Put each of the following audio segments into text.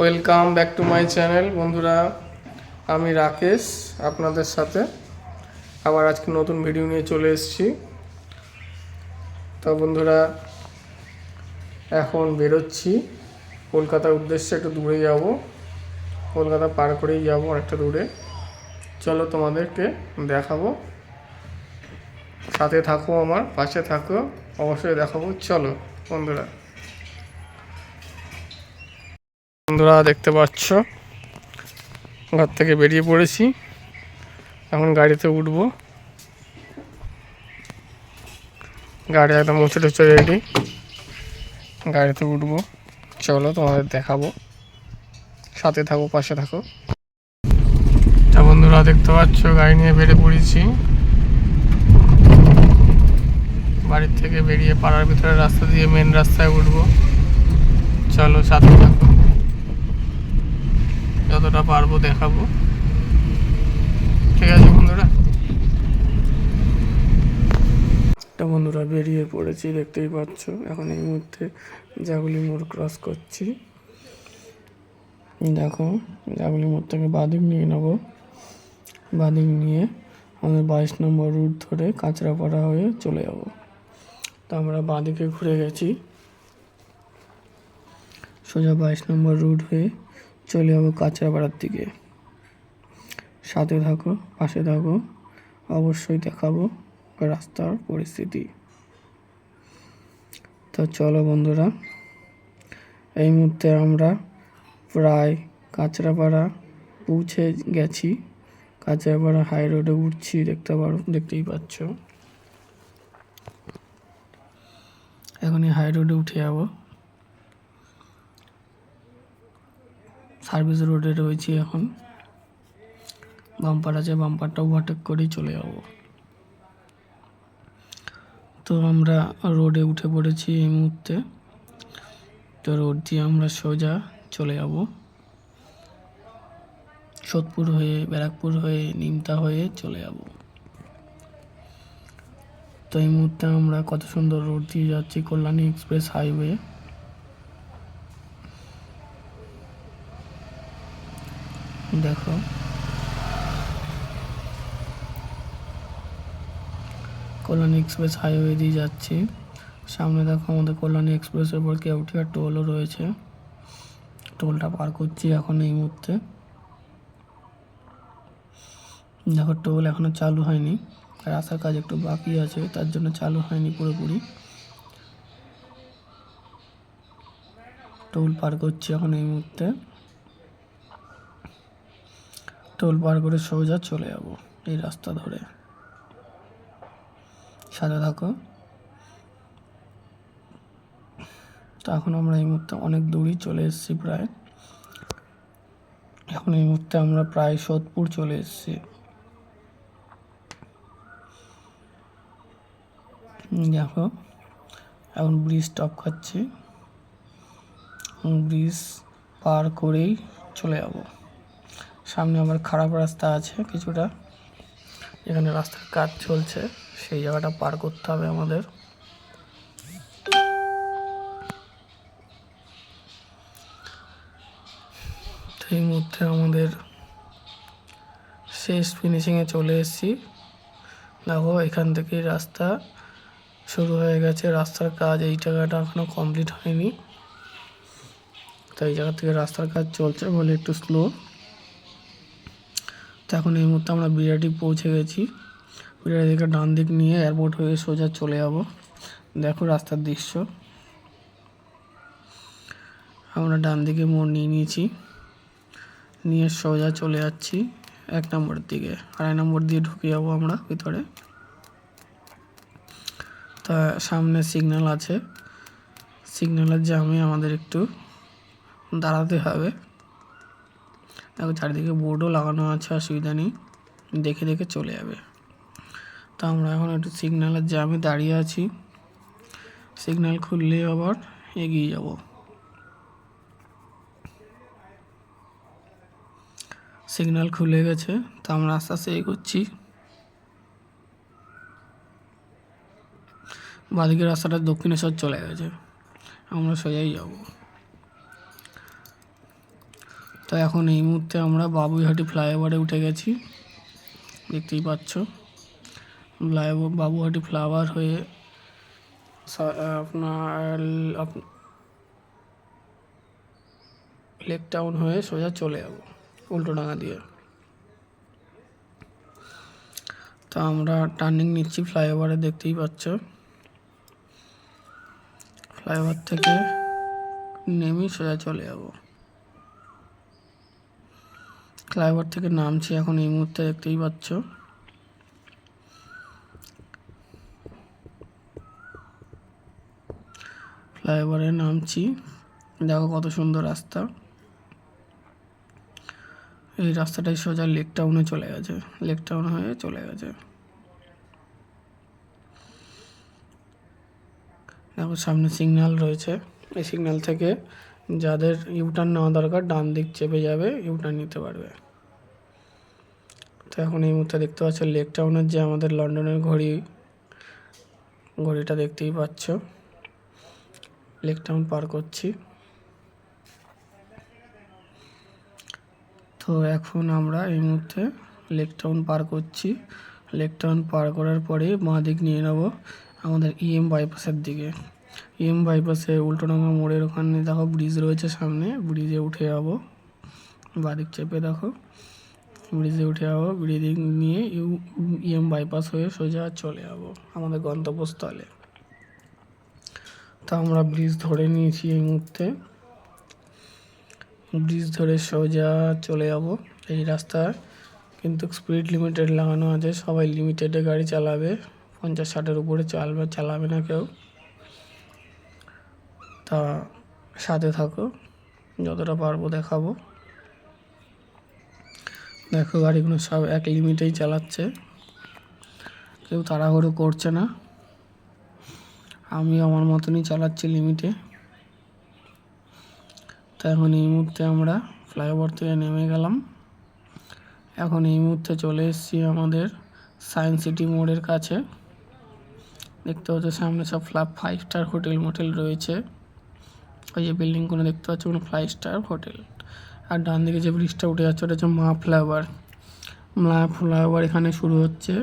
Welcome back to my channel বন্ধুরা। আমি রাকেশ, আপনাদের সাথে। আবার আজকে নতুন ভিডিও নিয়ে চলে এসেছি। তো বন্ধুরা, এখন বেরোচ্ছি। কলকাতার উদ্দেশ্যে একটু দূরে যাব। কলকাতা পার করেই যাব অনেকটা দূরে। চলো তোমাদেরকে দেখাবো। সাথে থাকো আমার, পাশে থাকো। অবশ্যই দেখাবো। চলো, বন্ধুরা। বন্ধুরা দেখতে পাচ্ছ? ঘর থেকে বেরিয়ে পড়েছি। এখন গাড়িতে উঠবো। গাড়ি একদম মুছে টুচে রেডি। গাড়িতে উঠবো। চলো তোমাদের দেখাবো। সাথে থাকো, পাশে থাকো। তা বন্ধুরা দেখতে পাচ্ছ, গাড়ি নিয়ে বেরিয়ে পড়েছি। বাড়ির থেকে বেরিয়ে পাড়ার ভিতরে রাস্তা দিয়ে মেন রাস্তায় উঠবো। চলো সাথে থাকো। যতটা পারব দেখাবো। ঠিক আছে বন্ধুরা? একটা বন্ধুরা বেরিয়ে পড়েছি, দেখতেই পাচ্ছ। এখন এই মুহূর্তে জাগুলি মোড় ক্রস করছি। দেখো, জাগুলি মোড় থেকে বাদিক নিয়ে নেব। বাদিক নিয়ে আমাদের বাইশ নম্বর রুট ধরে কাঁচরাপাড়া হয়ে চলে যাব। তো আমরা বাঁদিকে ঘুরে গেছি। সোজা বাইশ নম্বর রুট হয়ে চলে যাব কাঁচরাপাড়ার দিকে। সাথে থাকো, পাশে থাকো, অবশ্যই দেখাবো রাস্তার পরিস্থিতি। তো চলো বন্ধুরা, এই মুহূর্তে আমরা প্রায় কাঁচরাপাড়া পৌঁছে গেছি। কাঁচরাপাড়া হাই রোডে উঠছি, দেখতে পারো, দেখতেই পাচ্ছ। এখনই হাই রোডে উঠে যাব। সার্ভিস রোডে রয়েছি এখন। বাম্পার আছে, বাম্পারটা ওভারটেক করেই চলে যাব। তো আমরা রোডে উঠে পড়েছি এই মুহূর্তে। তো রোড দিয়ে আমরা সোজা চলে যাব। সোদপুর হয়ে, ব্যারাকপুর হয়ে, নিমতা হয়ে চলে যাব। তো এই মুহূর্তে আমরা কত সুন্দর রোড দিয়ে যাচ্ছি, কল্যাণী এক্সপ্রেস হাইওয়ে। দেখো। কল্যাণী এক্সপ্রেস হাইওয়ে দিয়ে যাচ্ছি। সামনে দেখো আমাদের কল্যাণী এক্সপ্রেসের পর কেউটিয়া টোলও রয়েছে। টোলটা পার করছি এখন এই মুহূর্তে। দেখো টোল এখনও চালু হয়নি। রাস্তার কাজ একটু বাকি আছে, তার জন্য চালু হয়নি পুরোপুরি। টোল পার করছি এখন এই মুহূর্তে। টোল পার করে সোজা চলে যাব এই রাস্তা ধরে। সাথে থাকো। তো এখন আমরা এই মুহূর্তে অনেক দূরই চলে এসেছি প্রায়। এখন এই মুহূর্তে আমরা প্রায় সোদপুর চলে এসেছি। দেখো, এখন ব্রিজ টপ খাচ্ছি ব্রিজ পার করেই চলে যাব। সামনে আমার খারাপ রাস্তা আছে কিছুটা। এখানে রাস্তার কাজ চলছে, সেই জায়গাটা পার করতে হবে আমাদের। এই মুহূর্তে আমাদের শেষ ফিনিশিংয়ে চলে এসেছি। দেখো, এখান থেকে রাস্তা শুরু হয়ে গেছে। রাস্তার কাজ এই জায়গাটা এখনও কমপ্লিট হয়নি। তো এই জায়গা থেকে রাস্তার কাজ চলছে বলে একটু স্লো তো এখন এই মুহূর্তে আমরা বিরাটি পৌঁছে গেছি। বিরাটি থেকে ডান দিক নিয়ে এয়ারপোর্ট হয়ে সোজা চলে যাব। দেখো রাস্তার দৃশ্য। আমরা ডান দিকে মোড় নিয়ে নিয়েছি। নিয়ে সোজা চলে যাচ্ছি এক নম্বরের দিকে। আড়াই নম্বর দিয়ে ঢুকে যাব আমরা ভিতরে। তা সামনে সিগন্যাল আছে। সিগন্যালের জামে আমাদের একটু দাঁড়াতে হবে। দেখো চারিদিকে বোর্ডও লাগানো আছে, অসুবিধা নেই। দেখে দেখে চলে যাবে। তো আমরা এখন একটু সিগন্যালের জ্যামে দাঁড়িয়ে আছি সিগন্যাল খুললে আবার এগিয়ে যাব। সিগন্যাল খুলে গেছে, তো আমরা আস্তে আস্তে এগোচ্ছি। বাদিকের রাস্তাটা দক্ষিণেশ্বর চলে গেছে। আমরা সোজাই যাব। তো এখন এই মুহূর্তে আমরা বাবুইহাটি ফ্লাইওভারে উঠে গেছি। দেখতেই পাচ্ছ। ফ্লাইওভার বাবুহাটি ফ্লাইওভার হয়ে আপনার আপ- লেক টাউন হয়ে সোজা চলে যাব উল্টোডাঙা দিয়ে। তো আমরা টার্নিং নিচ্ছি ফ্লাইওভারে, দেখতেই পাচ্ছ। ফ্লাইওভার থেকে নেমে সোজা চলে যাব। ফ্লাইওভার থেকে নামছি, এখন এই মুহূর্তে দেখতেই পাচ্ছ। ফ্লাইওভারে নামছি। দেখো কত সুন্দর রাস্তা। এই রাস্তাটাই সোজা লেক টাউনে চলে গেছে। লেক টাউন হয়ে চলে গেছে। দেখো সামনে সিগন্যাল রয়েছে। এই সিগন্যাল থেকে যাদের ইউটার্ন নেওয়া দরকার, ডান দিক চেপে যাবে ইউটার্ন নিতে পারবে। তো এখন এই মুহূর্তে দেখতে পাচ্ছ লেক টাউনের যে আমাদের লন্ডনের ঘড়ি, ঘড়িটা দেখতেই পাচ্ছ। লেক টাউন পার করছি। তো এখন আমরা এই মুহূর্তে লেক টাউন পার করছি। লেক টাউন পার করার পরে বাঁ দিক নিয়ে নেব আমাদের ইএম বাইপাসের দিকে। ইএম বাইপাসে উল্টোডাঙ্গা মোড়ের ওখানে দেখো ব্রিজ রয়েছে সামনে। ব্রিজে উঠে যাব। বাদিক চেপে দেখো। ব্রিজে উঠে যাব। ব্রিজ নিয়ে ইউ, ইএম বাইপাস হয়ে সোজা চলে যাব আমাদের গন্তব্যস্থলে। তা আমরা ব্রিজ ধরে নিয়েছি এই মুহূর্তে। ব্রিজ ধরে সোজা চলে যাব। এই রাস্তায় কিন্তু স্পিড লিমিটেড লাগানো আছে। সবাই লিমিটেডে গাড়ি চালাবে। পঞ্চাশ ষাটের উপরে চালবে, চালাবে না কেউ। তা সাথে থাকো, যতটা পারব দেখাবো। দেখো গাড়িগুলো সব এক লিমিটেই চালাচ্ছে। কেউ তাড়াহুড়ো করছে না। আমি আমার মতনই চালাচ্ছি লিমিটে। তো এখন এই মুহূর্তে আমরা ফ্লাইওভার থেকে নেমে গেলাম। এখন এই মুহূর্তে চলে এসেছি আমাদের সায়েন্স সিটি মোড়ের কাছে। দেখতে হচ্ছে সামনে সব ফ্লাপ, ফাইভ স্টার হোটেল মোটেল রয়েছে। ওই যে বিল্ডিংগুলো দেখতে পাচ্ছ কোনো ফাইভ স্টার হোটেল আর ডান দিকে যে ব্রিজটা উঠে যাচ্ছে, ওটা হচ্ছে মা ফ্লাইওভার মা ফ্লাইওভার এখানে শুরু হচ্ছে।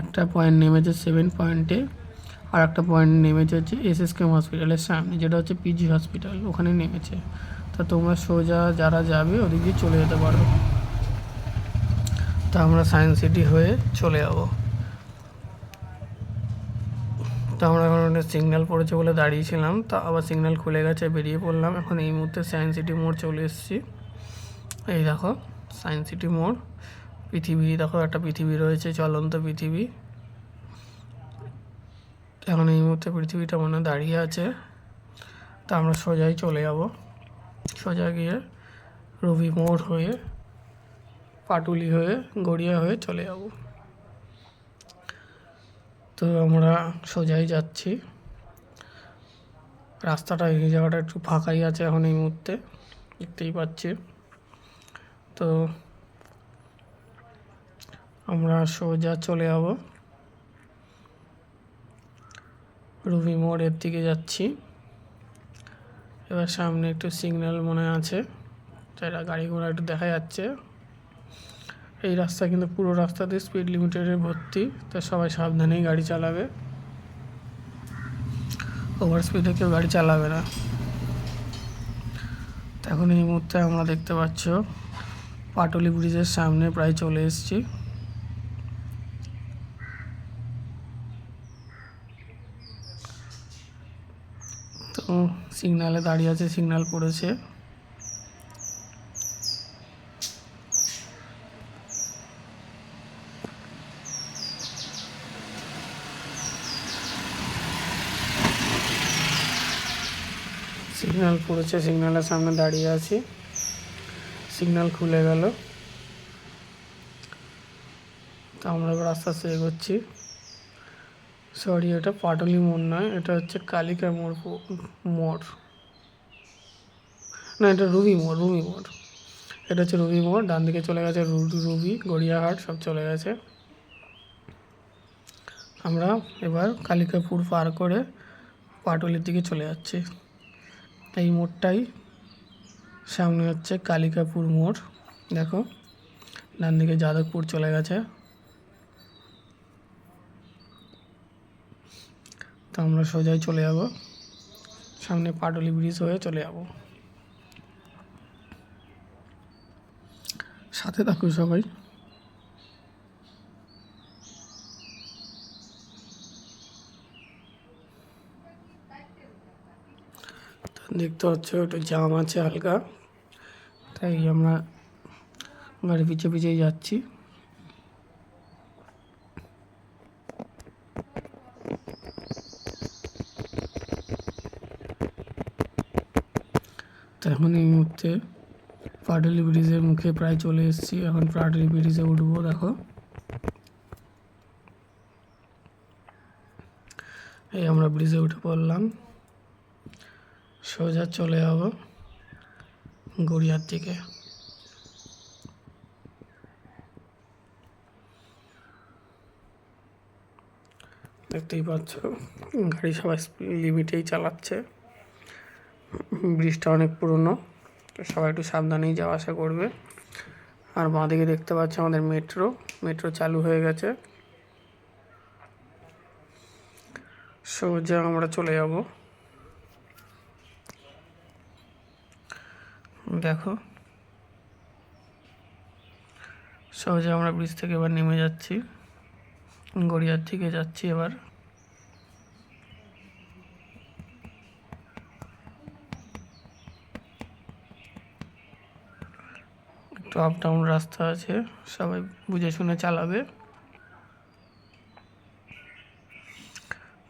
একটা পয়েন্ট নেমেছে সেভেন পয়েন্টে আর একটা পয়েন্ট নেমেছে হচ্ছে এস এস কেম হসপিটালের সামনে, যেটা হচ্ছে পিজি হসপিটাল ওখানে নেমেছে। তা তোমরা সোজা যারা যাবে, ওদিক দিয়ে চলে যেতে পারো। তা আমরা সায়েন্স সিটি হয়ে চলে যাব। তো আমরা এখন একটা সিগন্যাল পড়েছে বলে দাঁড়িয়েছিলাম। তা আবার সিগন্যাল খুলে গেছে, বেরিয়ে পড়লাম। এখন এই মুহূর্তে সায়েন্স সিটি মোড় চলে এসেছি। এই দেখো সায়েন্স সিটি মোড়। পৃথিবী, দেখো একটা পৃথিবী রয়েছে, চলন্ত পৃথিবী। এখন এই মুহূর্তে পৃথিবীটা মনে দাঁড়িয়ে আছে। তা আমরা সোজাই চলে যাব। সোজা গিয়ে রবি মোড় হয়ে, পাটুলি হয়ে, গড়িয়া হয়ে চলে যাব। তো আমরা সোজাই যাচ্ছি। রাস্তাটা এই জায়গাটা একটু ফাঁকাই আছে এখন এই মুহূর্তে, দেখতেই পাচ্ছি। তো আমরা সোজা চলে যাব। রুবি মোড়ের দিকে যাচ্ছি। এবার সামনে একটু সিগন্যাল মনে আছে যেটা গাড়ি ঘোড়া একটু দেখা যাচ্ছে। এই রাস্তা কিন্তু পুরো রাস্তাতে স্পিড লিমিটেডে ভর্তি। তো সবাই সাবধানেই গাড়ি চালাবে। ওভার স্পিডে কেউ গাড়ি চালাবে না। এখন এই মুহূর্তে আমরা দেখতে পাচ্ছ, পাটলি ব্রিজের সামনে প্রায় চলে এসেছি। তো সিগনালে দাঁড়িয়ে আছে সিগন্যাল পড়েছে সিগন্যাল পড়েছে সিগন্যালের সামনে দাঁড়িয়ে আছি। সিগন্যাল খুলে গেল। তো আমরা এবার আস্তে আস্তে এগোচ্ছি। সরি, এটা পাটলি মোড় নয়, এটা হচ্ছে কালিকা মোড় মোড়। না, এটা রুবি মোড় রুবি মোড়। এটা হচ্ছে রুবি মোড়, ডান দিকে চলে গেছে রুবি, গড়িয়াহাট, সব চলে গেছে। আমরা এবার কালিকাপুর পার করে পাটুলির দিকে চলে যাচ্ছি। এই মোড়টাই। সামনে হচ্ছে কালিকাপুর মোড়। দেখো ডান দিকে যাদবপুর চলে গেছে। তো আমরা সোজাই চলে যাব। সামনে পাটলি ব্রিজ হয়ে চলে যাব। সাথে থাকো সবাই। দেখতে হচ্ছে একটু জাম আছে হালকা। তাই আমরা গাড়ি পিছে পিছিয়ে যাচ্ছি। এখন এই মুহূর্তে পাটলি ব্রিজের মুখে প্রায় চলে এসেছি। এখন পাটলি ব্রিজে উঠবো, দেখো। এই আমরা ব্রিজে উঠে পড়লাম। সোজা চলে যাব গড়িয়ার দিকে। দেখতেই পাচ্ছ, গাড়ি সবাই স্পিড লিমিটেই চালাচ্ছে। ব্রিজটা অনেক পুরনো, তো সবাই একটু সাবধানেই যাওয়া আসা করবে। আর বাঁদিকে দেখতে পাচ্ছ আমাদের মেট্রো মেট্রো চালু হয়ে গেছে। সোজা আমরা চলে যাব। দেখো। সহজে আমরা ব্রিজ থেকে এবার নেমে যাচ্ছি। গড়িয়ার দিকে যাচ্ছি এবার। একটু আপ ডাউন রাস্তা আছে, সবাই বুঝে শুনে চালাবে।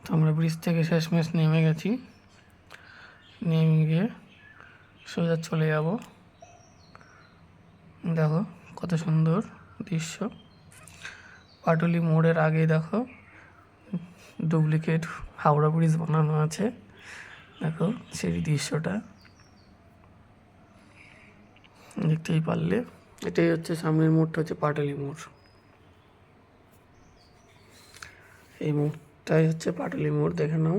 তো আমরা ব্রিজ থেকে শেষমেশ নেমে গেছি। নেমে গিয়ে সোজা চলে যাব। দেখো কত সুন্দর দৃশ্য। পাটুলি মোড়ের আগে দেখো ডুপ্লিকেট হাওড়া ব্রিজ বানানো আছে। দেখো সেই দৃশ্যটা। দেখতেই পারলে এটাই হচ্ছে সামনের মোড়টা হচ্ছে পাটুলি মোড়। এই মোড়টাই হচ্ছে পাটুলি মোড়, দেখে নাও।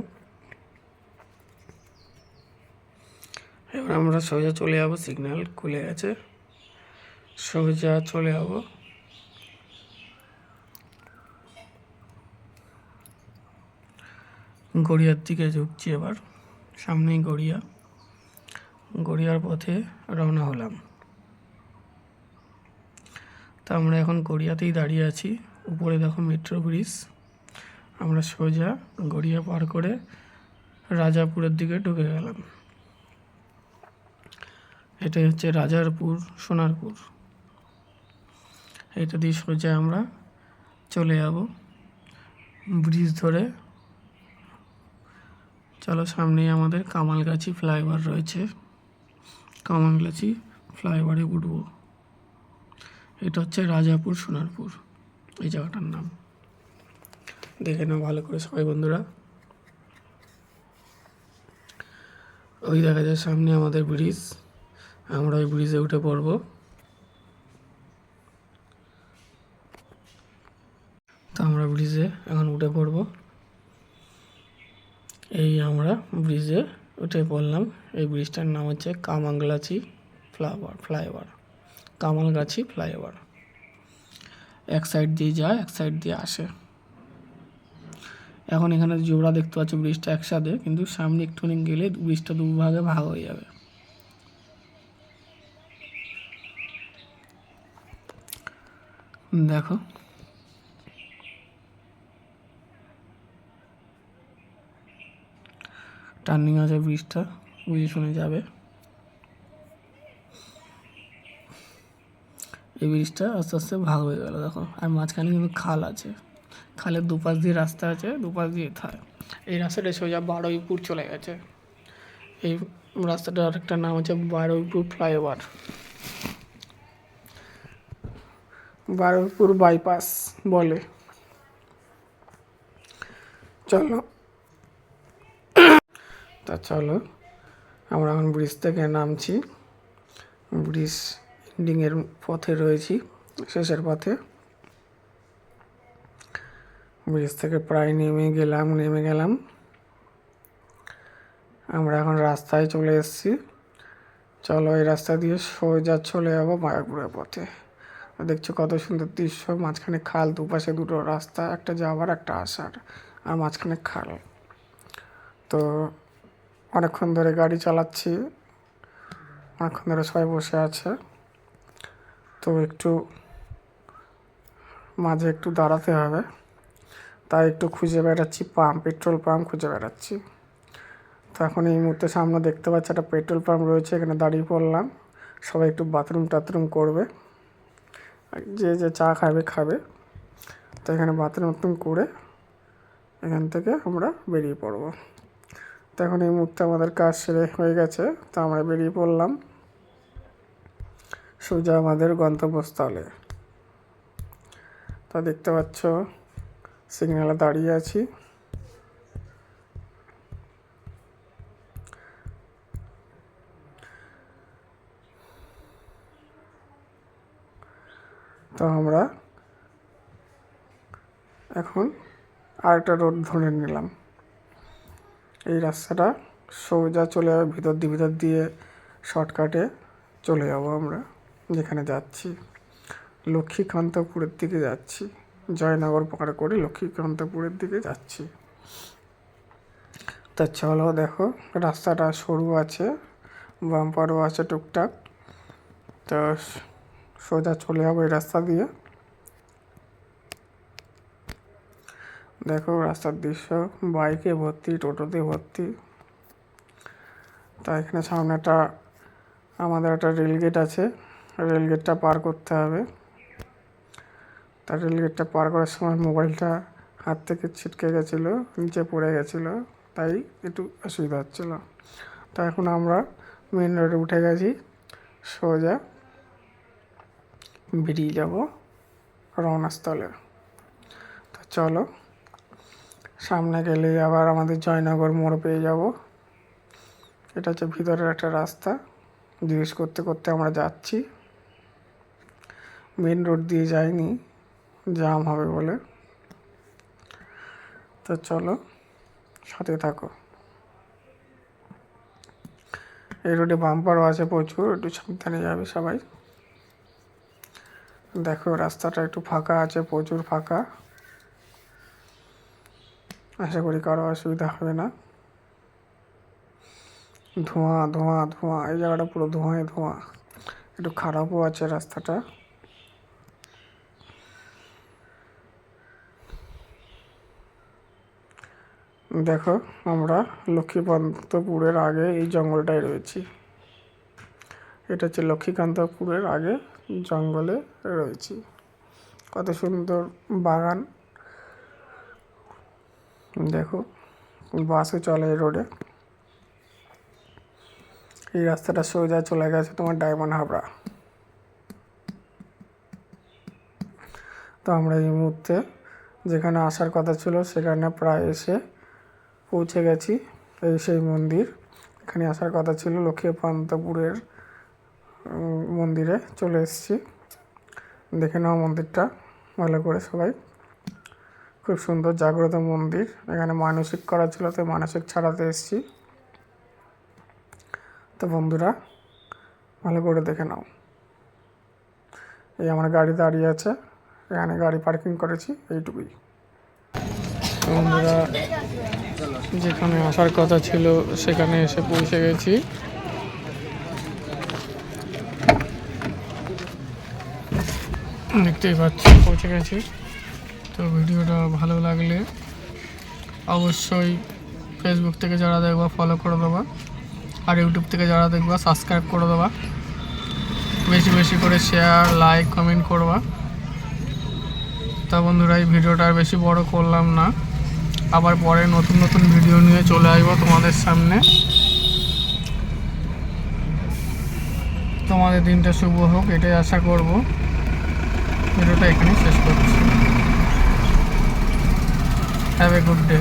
এবার আমরা সোজা চলে যাব সিগন্যাল খুলে গেছে। সোজা চলে যাব। গড়িয়ার দিকে ঝুঁকছি এবার। সামনেই গড়িয়া। গড়িয়ার পথে রওনা হলাম। তা আমরা এখন গড়িয়াতেই দাঁড়িয়ে আছি। উপরে দেখো মেট্রো ব্রিজ আমরা সোজা গড়িয়া পার করে রাজাপুরের দিকে ঢুকে গেলাম। এটাই হচ্ছে রাজারপুর, সোনারপুর। এটা দিয়ে সোজা আমরা চলে যাব ব্রিজ ধরে। চলো সামনেই আমাদের কামালগাছি ফ্লাইওভার রয়েছে। কামালগাছি ফ্লাইওভারে উঠবো। এটা হচ্ছে রাজাপুর সোনারপুর। এই জায়গাটার নাম। দেখে নাও ভালো করে সবাই বন্ধুরা। ওই দেখা যায় সামনে আমাদের ব্রিজ। আমরা ওই ব্রিজে উঠে পড়ব। তো আমরা ব্রিজে এখন উঠে পড়ব। এই আমরা ব্রিজে উঠে পড়লাম। এই ব্রিজটার নাম হচ্ছে কামাংলাচি ফ্লাইওভার ফ্লাইওভার। কামালগাছি ফ্লাইওভার। এক সাইড দিয়ে যায়, এক সাইড দিয়ে আসে। এখন এখানে জোড়া দেখতে পাচ্ছ ব্রিজটা একসাথে, কিন্তু সামনে একটুখানি গেলে ব্রিজটা দুভাগে ভাগ হয়ে যাবে। দেখো। টার্নিং আছে ব্রিজটা বুঝে শুনে যাবে। এই ব্রিজটা আস্তে আস্তে ভাগ হয়ে গেল, দেখো। আর মাঝখানে কিন্তু খাল আছে। খালের দুপাশ দিয়ে রাস্তা আছে, দুপাশ দিয়ে থায় এই রাস্তাটা সোজা বারুইপুর চলে গেছে। এই রাস্তাটার আরেকটা নাম হচ্ছে বারুইপুর ফ্লাইওভার। বারুইপুর বাইপাস বলে। চলো। তা চলো, আমরা এখন ব্রিজ থেকে নামছি। ব্রিজ এন্ডিংয়ের পথে রয়েছি, শেষের পথে। ব্রিজ থেকে প্রায় নেমে গেলাম নেমে গেলাম। আমরা এখন রাস্তায় চলে এসেছি। চলো এই রাস্তা দিয়ে সোজা চলে যাব মায়াপুরের পথে। দেখছ কত সুন্দর দৃশ্য, মাঝখানে খাল, দুপাশে দুটো রাস্তা, একটা যাওয়ার, একটা আসার, আর মাঝখানে খাল। তো অনেকক্ষণ ধরে গাড়ি চালাচ্ছি, অনেকক্ষণ ধরে সবাই বসে আছে। তো একটু মাঝে একটু দাঁড়াতে হবে, তাই একটু খুঁজে বেড়াচ্ছি, পাম্প, পেট্রোল পাম্প খুঁজে বেড়াচ্ছি। তো এখন এই মুহূর্তে সামনে দেখতে পাচ্ছি একটা পেট্রোল পাম্প রয়েছে, এখানে দাঁড়িয়ে পড়লাম। সবাই একটু বাথরুম টাথরুম করবে। যে যে চা খাবে খাবে। তো এখানে বাথরুম মতন করে এখান থেকে আমরা বেরিয়ে পড়ব। তো এখন এই মুহূর্তে আমাদের কাজ সেরে হয়ে গেছে, তো আমরা বেরিয়ে পড়লাম সোজা আমাদের গন্তব্যস্থলে। তা দেখতে পাচ্ছ সিগনালে দাঁড়িয়ে আছি। তো আমরা এখন আরেকটা রোড ধরে নিলাম। এই রাস্তাটা সোজা চলে যাবে, ভিতর দিয়ে ভিতর দিয়ে শর্টকাটে চলে যাব আমরা, যেখানে যাচ্ছি। লক্ষ্মীকান্তপুরের দিকে যাচ্ছি, জয়নগর পার করে লক্ষ্মীকান্তপুরের দিকে যাচ্ছি। তা চলো দেখো, রাস্তাটা সরু আছে, বাম্পারও আছে টুকটাক। তো সোজা চলে যাব এই রাস্তা দিয়ে। দেখো রাস্তার দৃশ্য, বাইকে ভর্তি, টোটোতে ভর্তি। তা এখানে সামনে একটা, আমাদের একটা রেলগেট আছে। রেলগেটটা পার করতে হবে। তা রেলগেটটা পার করার সময় মোবাইলটা হাত থেকে ছিটকে গেছিল, নিচে পড়ে গেছিল, তাই একটু অসুবিধা হচ্ছিল। তা এখন আমরা মেন রোডে উঠে গেছি, সোজা। বেরিয়ে যাব রওনাস্থলে। তো চলো, সামনে গেলে আবার আমাদের জয়নগর মোড় পেয়ে যাব। এটা হচ্ছে ভিতরের একটা রাস্তা, জিজ্ঞেস করতে করতে আমরা যাচ্ছি। মেন রোড দিয়ে যাইনি, জাম হবে বলে। তো চলো, সাথে থাকো। এই রোডে বাম্পারও আছে প্রচুর, একটু সাবধানে যাবে সবাই। দেখো, রাস্তাটা একটু ফাঁকা আছে, প্রচুর ফাঁকা। আশা করি কারও অসুবিধা হবে না। ধোঁয়া ধোঁয়া ধোঁয়া, এই জায়গাটা পুরো ধোঁয়ায় ধোঁয়া। একটু খারাপও আছে রাস্তাটা। দেখো, আমরা লক্ষ্মীকান্তপুরের আগে এই জঙ্গলটায় রয়েছি। এটা হচ্ছে লক্ষ্মীকান্তপুরের আগে জঙ্গলে রয়েছি। কত সুন্দর বাগান। দেখো, বাসও চলে রোডে। এই রাস্তাটা সোজা চলে গেছে তোমার ডায়মন্ড হাবড়া। তো আমরা এই মুহূর্তে যেখানে আসার কথা ছিল, সেখানে প্রায় এসে পৌঁছে গেছি। এই সেই মন্দির। এখানে আসার কথা ছিল লক্ষ্মীকান্তপুরের মন্দিরে চলে এসেছি। দেখে নাও মন্দিরটা। ভালো করে সবাই। খুব সুন্দর জাগ্রত মন্দির। এখানে মানসিক করা ছিল তো মানসিক ছাড়াতে এসেছি। তো বন্ধুরা, ভালো করে দেখে নাও। এই আমার গাড়ি দাঁড়িয়ে আছে। এখানে গাড়ি পার্কিং করেছি, এইটুকুই। বন্ধুরা, যেখানে আসার কথা ছিল, সেখানে এসে পৌঁছে গেছি। দেখতেই পাচ্ছি, পৌঁছে গেছি। তো ভিডিওটা ভালো লাগলে অবশ্যই ফেসবুক থেকে যারা দেখবা ফলো করে দেবা। আর ইউটিউব থেকে যারা দেখবা সাবস্ক্রাইব করে দেবা। বেশি বেশি করে শেয়ার লাইক কমেন্ট করবা। তা বন্ধুরা, এই ভিডিওটা আর বেশি বড় করলাম না। আবার পরে নতুন নতুন ভিডিও নিয়ে চলে আসব তোমাদের সামনে। তোমাদের দিনটা শুভ হোক, এটাই আশা করব। ভিডিওটা এখানে শেষ করছি হ্যাভ এ গুড ডে